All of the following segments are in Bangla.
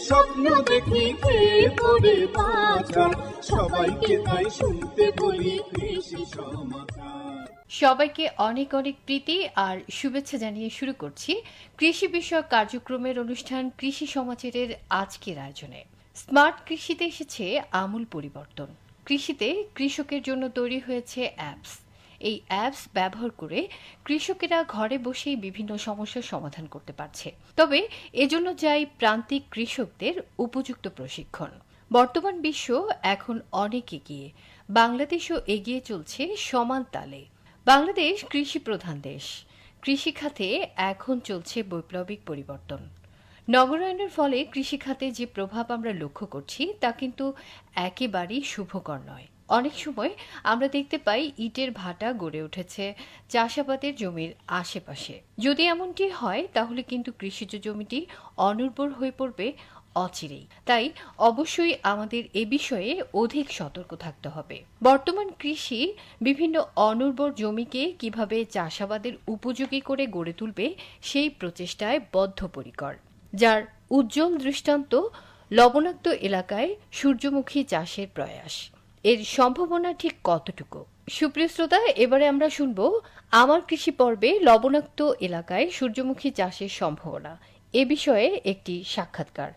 স্বপ্ন দেখি পড়ে সবাইকে তাই শুনতে বলি কৃষি সবাইকে অনেক অনেক প্রীতি আর শুভেচ্ছা জানিয়ে শুরু করছি কৃষি বিষয়ক কার্যক্রমের অনুষ্ঠান কৃষি সমাচারের আজকের আয়োজনে। স্মার্ট কৃষিতে এসেছে আমূল পরিবর্তন। কৃষিতে কৃষকের জন্য তৈরি হয়েছে অ্যাপস। এই অ্যাপস ব্যবহার করে কৃষকেরা ঘরে বসেই বিভিন্ন সমস্যার সমাধান করতে পারছে। তবে এজন্য চাই প্রান্তিক কৃষকদের উপযুক্ত প্রশিক্ষণ। বর্তমান বিশ্ব এখন অনেক এগিয়ে। বাংলাদেশও এগিয়ে চলছে সমান তালে। বাংলাদেশ কৃষি প্রধান দেশ। কৃষিখাতে এখন চলছে বৈপ্লবিক পরিবর্তন। নগরায়নের ফলে কৃষিখাতে যে প্রভাব আমরা লক্ষ্য করছি তা কিন্তু একেবারেই শুভকর নয়। অনেক সময় আমরা দেখতে পাই ইটের ভাটা গড়ে উঠেছে, চাষাবাদের জমির আশেপাশে। যদি এমনটি হয়, তাহলে কিন্তু কৃষিজ জমিটি অনুর্বর হয়ে পড়বে অচিরেই। তাই অবশ্যই আমাদের এ বিষয়ে অধিক সতর্ক থাকতে হবে। বর্তমান কৃষি বিভিন্ন অনুর্বর জমিকে কীভাবে চাষাবাদের উপযোগী করে গড়ে তুলবে, সেই প্রচেষ্টায় বদ্ধপরিকর। যার উজ্জ্বল দৃষ্টান্ত লবণাক্ত এলাকায় সূর্যমুখী চাষের প্রয়াস। এর সম্ভাবনা ঠিক কতটুকু? সুপ্রিয় শ্রোতা, এবারে আমরা শুনব আমার কৃষি পর্বে লবণাক্ত এলাকায় সূর্যমুখী চাষের সম্ভাবনা। এ বিষয়ে একটি সাক্ষাৎকার।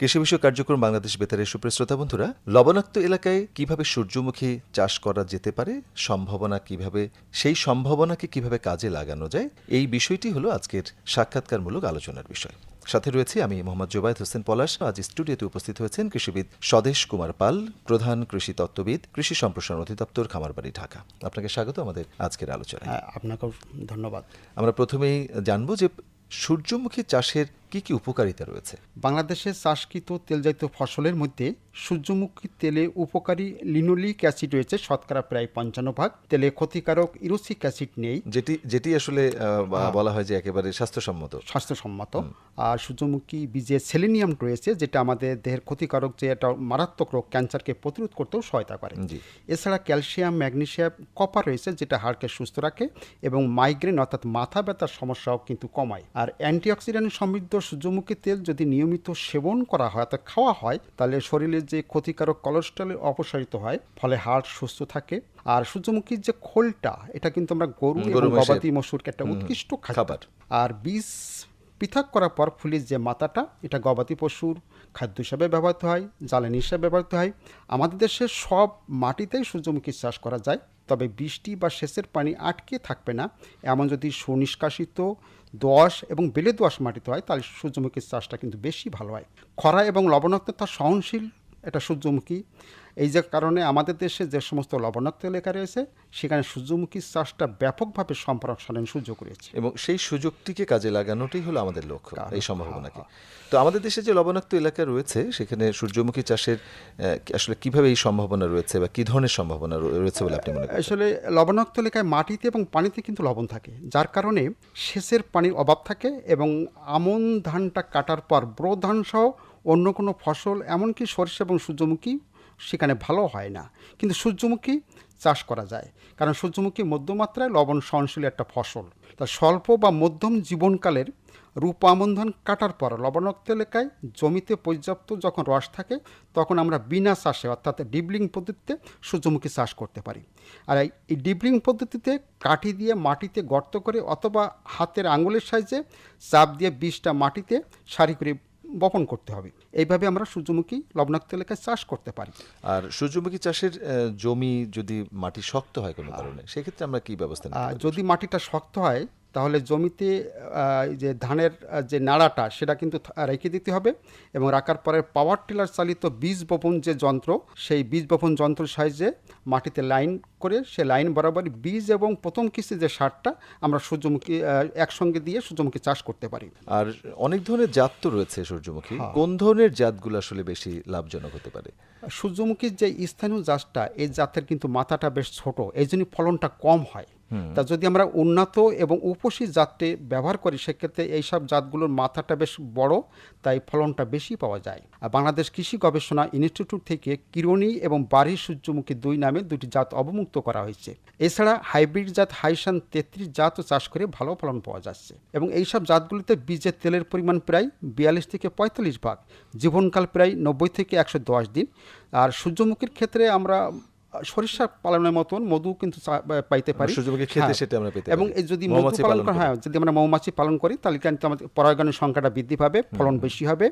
কৃষি বিষয়ক কার্যক্রম বাংলাদেশ বেতারের সুপ্রিয় শ্রোতা বন্ধুরা লবণাক্ত এলাকায় কীভাবে সূর্যমুখী চাষ করা যেতে পারে সম্ভাবনা কীভাবে সেই সম্ভাবনাকে কীভাবে কাজে লাগানো যায় এই বিষয়টি হলো আজকের সাক্ষাৎকারমূলক আলোচনার বিষয়। সাথে রয়েছে আমি মোহাম্মদ জোবায়দ হোসেন পলাশ আজ স্টুডিওতে উপস্থিত হয়েছেন কৃষিবিদ স্বদেশ কুমার পাল প্রধান কৃষি তত্ত্ববিদ কৃষি সম্প্রসারণ অধিদপ্তর খামারবাড়ি ঢাকা। আপনাকে স্বাগত আমাদের আজকের আলোচনায়। হ্যাঁ, আপনাকেও ধন্যবাদ। আমরা প্রথমেই জানব যে সূর্যমুখী চাষের কি কি উপকারিতা রয়েছে? বাংলাদেশে চাষকৃত তেলজাতীয় ফসলের মধ্যে সূর্যমুখী তেলে উপকারী লিনোলিক অ্যাসিড রয়েছে শতকরা প্রায় পঞ্চান্ন ভাগ। তেলে ক্ষতিকারক ইরোসিক অ্যাসিড নেই। যেটি যেটি আসলে বলা হয় যে একেবারে স্বাস্থ্যসম্মত। স্বাস্থ্যসম্মত। আর সূর্যমুখী বীজে সেলেনিয়াম রয়েছে যেটা আমাদের দেহের ক্ষতিকারক যে একটা মারাত্মক রোগ ক্যান্সারকে প্রতিরোধ করতেও সহায়তা করে। এছাড়া ক্যালসিয়াম ম্যাগনেসিয়াম কপার রয়েছে যেটা হাড়কে সুস্থ রাখে এবং মাইগ্রেন অর্থাৎ মাথা ব্যথার সমস্যাও কিন্তু কমায়। আর অ্যান্টিঅক্সিডেন্ট সমৃদ্ধ সূর্যমুখী তেল যদি নিয়মিত সেবন করা হয় অর্থাৎ খাওয়া হয় তাহলে শরীরে যে ক্ষতিকারক কোলেস্ট্রল অপসারিত হয় ফলে হাড় সুস্থ থাকে। আর সূর্যমুখীর যে খোলটা এটা কিন্তু আমরা গরু এবং গবাদি মসুরকে একটা উৎকৃষ্ট খাবার। আর বীজ পৃথক করার পর ফুলের যে মাথাটা এটা গবাদি পশুর খাদ্য হিসাবে ব্যবহৃত হয় জ্বালানি হিসাবে ব্যবহৃত হয়। আমাদের দেশে সব মাটিতেই সূর্যমুখী চাষ করা যায়। তবে বৃষ্টি বা সেচের পানি আটকে থাকবে না। এমন যদি সুনিষ্কাশিত দোয়াশ এবং বেলে দোয়াশ মাটিতে হয়, তাহলে সূর্যমুখীর চাষটা কিন্তু বেশি ভালো হয়। খরা এবং লবণাক্ততা সহনশীল, এটা সূর্যমুখী। এই যে কারণে আমাদের দেশে যে সমস্ত লবণাক্ত এলাকা রয়েছে সেখানে সূর্যমুখী চাষটা ব্যাপকভাবে সম্প্রসারণ সুযোগ রয়েছে। এবং সেই সুযোগটিকে কাজে লাগানোটাই হলো আমাদের লক্ষ্য এই সম্ভাবনাকে। তো আমাদের দেশে যে লবণাক্ত এলাকা রয়েছে সেখানে সূর্যমুখী চাষের আসলে কীভাবে এই সম্ভাবনা রয়েছে বা কি ধরনের সম্ভাবনা রয়েছে বলে আপনি মনে করেন? আসলে লবণাক্ত এলাকায় মাটিতে এবং পানিতে কিন্তু লবণ থাকে যার কারণে সেচের পানির অভাব থাকে এবং আমন ধানটা কাটার পর ব্রো ধান সহ অন্য কোনো ফসল এমনকি সরিষা এবং সূর্যমুখী সেখানে ভালো হয় না। কিন্তু সূর্যমুখী চাষ করা যায়। কারণ সূর্যমুখী মধ্যমাত্রায় লবণ সহনশীল একটা ফসল। তা স্বল্প বা মধ্যম জীবনকালের রূপ আমন ধান কাটার পর লবণাক্ত এলাকায় জমিতে পর্যাপ্ত যখন রস থাকে, তখন আমরা বিনা চাষে, অর্থাৎ ডিবলিং পদ্ধতিতে সূর্যমুখী চাষ করতে পারি। আর এই- এই ডিবলিং পদ্ধতিতে কাঠি দিয়ে মাটিতে গর্ত করে অথবা হাতের আঙুলের সাহায্যে চাপ দিয়ে বীজটা মাটিতে সারি করে বপন করতে হবে। এইভাবে আমরা সূর্যমুখী লবণাক্ত এলাকায় চাষ করতে পারি। আর সূর্যমুখী চাষের জমি যদি মাটি শক্ত হয় কোনো কারণে সেক্ষেত্রে আমরা কি ব্যবস্থা যদি মাটিটা শক্ত হয় তাহলে জমিতে এই যে ধানের যে নাড়াটা সেটা কিন্তু রেখে দিতে হবে এবং রাখার পরে পাওয়ার টিলার চালিত বীজ বপন যে যন্ত্র সেই বীজ বপন যন্ত্র সাহায্যে মাটিতে লাইন করে সে লাইন বরাবর বীজ এবং প্রথম কিস্তি যে সারটা আমরা সূর্যমুখী একসঙ্গে দিয়ে সূর্যমুখী চাষ করতে পারি। আর অনেক ধরনের জাত তো রয়েছে সূর্যমুখী। কোন ধরনের জাতগুলো আসলে বেশি লাভজনক হতে পারে? সূর্যমুখীর যে স্থানীয় জাতটা এই জাতের কিন্তু মাথাটা বেশ ছোট এই জন্য ফলনটা কম হয়। তা যদি আমরা উন্নত এবং উপসী জাতটি ব্যবহার করি, সেক্ষেত্রে এইসব জাতগুলোর মাথাটা বেশ বড়, তাই ফলনটা বেশি পাওয়া যায়। আর বাংলাদেশ কৃষি গবেষণা ইনস্টিটিউট থেকে কিরণী এবং বাড়ি সূর্যমুখী দুই নামে দুটি জাত অবমুক্ত করা হয়েছে। এছাড়া হাইব্রিড জাত হাইসান তেত্রিশ জাতও চাষ করে ভালো ফলন পাওয়া যাচ্ছে। এবং এইসব জাতগুলিতে বীজের তেলের পরিমাণ প্রায় বিয়াল্লিশ থেকে পঁয়তাল্লিশ ভাগ, জীবনকাল প্রায় নব্বই থেকে একশো দশ দিন। আর সূর্যমুখীর ক্ষেত্রে আমরা সরিষা পালনের মতন মধু কিন্তু পাইতে পারি। খেতে হ্যাঁ। সেটা আমরা পেতে এবং যদি মধু পালন করা করি। হ্যাঁ যদি আমরা মৌমাছি পালন করি তাহলে কিন্তু আমাদের পরাগণের সংখ্যাটা বৃদ্ধি পাবে ফলন বেশি হবে।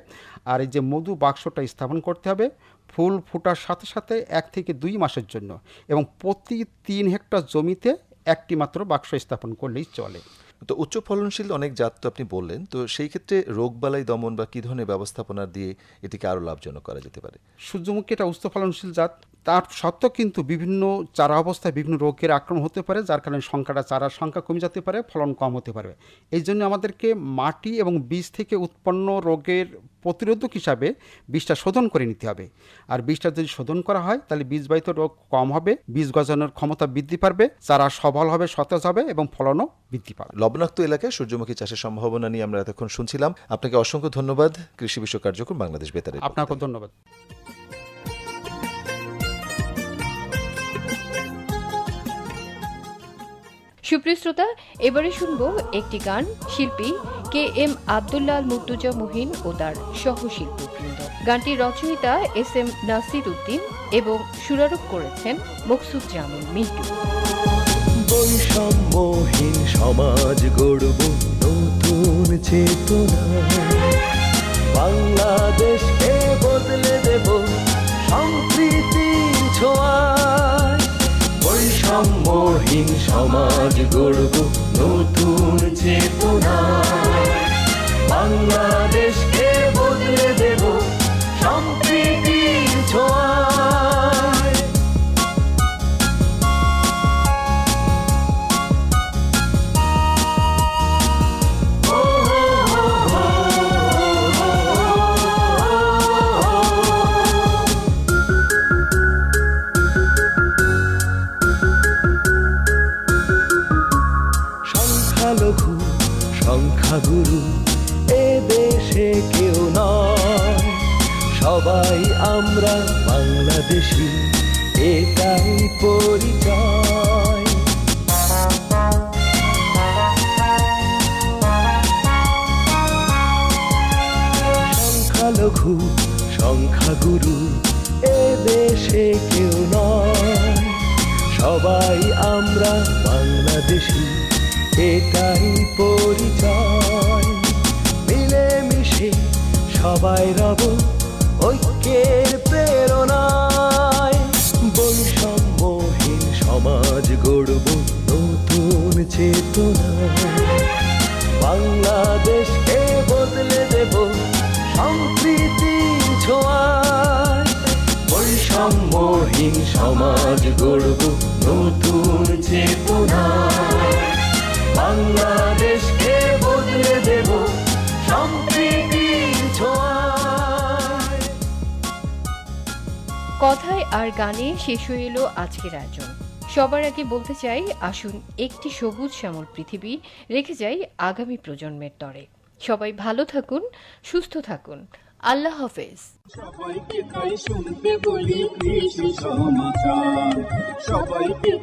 আর এই যে মধু বাক্সটা স্থাপন করতে হবে ফুল ফোটার সাথে সাথে এক থেকে দুই মাসের জন্য এবং প্রতি তিন হেক্টর জমিতে একটি মাত্র বাক্স স্থাপন করলেই চলে। তো উচ্চ ফলনশীল অনেক জাত তো আপনি বললেন তো সেই ক্ষেত্রে রোগবালাই দমন বা কি ধরনের ব্যবস্থাপনা দিয়ে এটিকে আরও লাভজনক করা যেতে পারে? সূর্যমুখী এটা উচ্চ ফলনশীল জাত তার সত্ত্বেও কিন্তু বিভিন্ন চারা অবস্থায় বিভিন্ন রোগের আক্রমণ হতে পারে যার কারণে সংখ্যাটা চারার সংখ্যা কমে যেতে পারে ফলন কম হতে পারে। এই জন্য আমাদেরকে মাটি এবং বীজ থেকে উৎপন্ন রোগের প্রতিরোধক হিসাবে বীজটা শোধন করে নিতে হবে। আর বীজটা যদি শোধন করা হয় তাহলে বীজবাহিত রোগ কম হবে বীজ গজানোর ক্ষমতা বৃদ্ধি পারবে চারা সবল হবে সতেজ হবে এবং ফলনও বৃদ্ধি পাবে। লবণাক্ত এলাকায় সূর্যমুখী চাষের সম্ভাবনা নিয়ে আমরা এতক্ষণ শুনছিলাম। আপনাকে অসংখ্য ধন্যবাদ। কৃষি বিশ্ব কার্যক্রম বাংলাদেশ বেতারে আপনাকে ধন্যবাদ। সুপ্রিয় শ্রোতা এবারে শুনব একটি গান শিল্পী কে এম আবদুল্লাল মুর্তুজা মুহিন ও তার সহশিল্পীবৃন্দ। গানটির রচয়িতা এস এম নাসির উদ্দিন এবং সুরারোপ করেছেন মকসুদ জামিল মিন্টু। বৈষম্যহীন সমাজ গড়ব নতুন চেতনা। বাংলাদেশকে বদলে দেব সংস্কৃতি ছোঁয়ায়। বৈষম্যহীন সমাজ গড়ব নতুন চেতনা। সবাই আমরা বাংলাদেশি, এটাই পরিচয়। সংখ্যালঘু, সংখ্যাগুরু, এ দেশে কেউ নয়। সবাই আমরা বাংলাদেশি, এটাই পরিচয়। মিলেমিশে সবাই রব ঐক্যের প্রেরণায় বৈষম্যহীন সমাজ গড়ব নতুন চেতনা বাংলাদেশকে বদলে দেব সম্প্রীতির ছোঁয়ায়। বৈষম্যহীন সমাজ গড়ব নতুন চেতনা বাংলাদেশকে বদলে দেব সম্প্রীতির কথায় আর গানে শেষ হয়ে এলো আজকের আয়োজন। সবার আগে বলতে চাই, আসুন একটি সবুজ শ্যামল পৃথিবী রেখে যাই আগামী প্রজন্মের তরে। সবাই ভালো থাকুন, সুস্থ থাকুন। আল্লাহ হাফেজ। সবাইকে